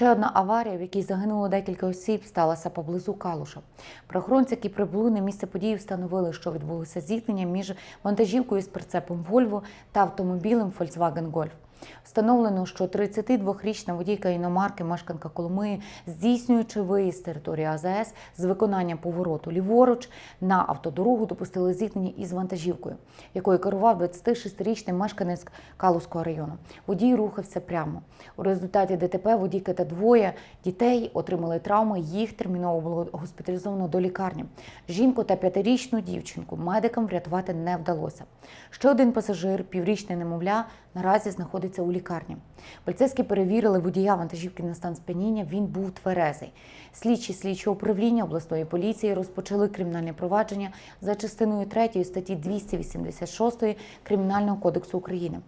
Ще одна аварія, в якій загинуло декілька осіб, сталася поблизу Калуша. Прохоронці, які прибули на місце події, встановили, що відбулося зіткнення між вантажівкою з прицепом Volvo та автомобілем Volkswagen Golf. Встановлено, що 32-річна водійка іномарки, мешканка Коломиї, здійснюючи виїзд з території АЗС з виконанням повороту ліворуч на автодорогу, допустили зіткнення із вантажівкою, якою керував 26-річний мешканець Калузького району. Водій рухався прямо. У результаті ДТП водійка та двоє дітей отримали травми. Їх терміново було госпіталізовано до лікарні. Жінку та п'ятирічну дівчинку медикам врятувати не вдалося. Ще один пасажир, піврічний немовля, наразі знаходиться у лікарні. Поліцейські перевірили водія вантажівки на стан сп'яніння. Він був тверезий. Слідчі слідчого управління обласної поліції розпочали кримінальне провадження за частиною 3 статті 286 Кримінального кодексу України.